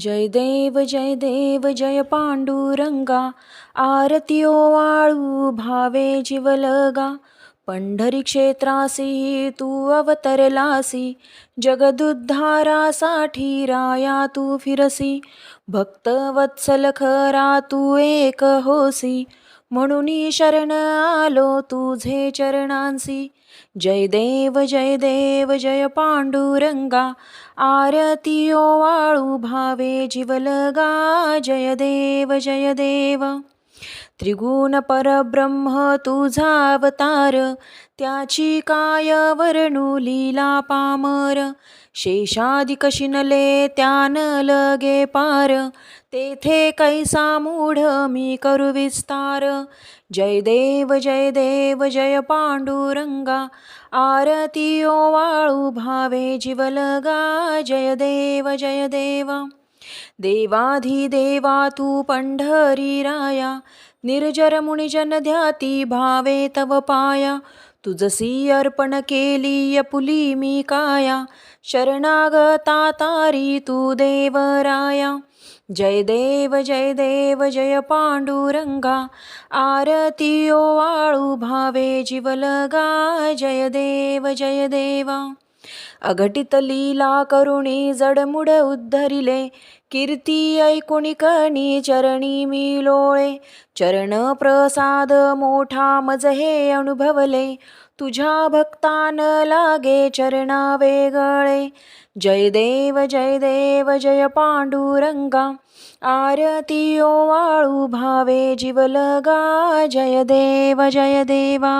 जय देव जय देव जय पांडुरंगा आरती वाळू भावे जिवलगा पंढरी क्षेत्रासी तू अवतरलासी जगदुद्धारासाठी राया तू फिरसी भक्त वत्सल खरा तू एक होसी म्हणून शरण आलो तुझे चरणांसी. जय देव जय देव जय पांडुरंगा. आरती ओवाळू भावे जीवलगा. जय देव जय देव. त्रिगुण परब्रह्म तुझा अवतार त्याची काय वर्णू लीला पामर? शेषादिक शिनले त्यान लगे पार? तेथे कैसा मूढ मी करू विस्तार? जय देव जय देव जय पांडुरंगा आरती वाळू भावे जीवलगा जय देव जय देव. देवाधिदेवा तू पंढरी राया निर्जर मुनिजन ध्याती भावे तव पाया तुझसी अर्पण केली पुली मी काया शरणागता तारी तू देवराया. जय देव जय देव जय पांडुरंगा आरती वाळू भावे जीवलगा जय देव जय देवा. अघटित लीला करुणी जडमुड उद्धरिले कीर्ती ऐकुणी कणी चरणी मी लोळे चरण प्रसाद मोठा मज हे अनुभवले तुझ्या भक्तान लागे चरणा वेगळे जय देव जय देव जय पांडुरंगा आरती वाळू भावे जीवलगा जय देव जय देवा.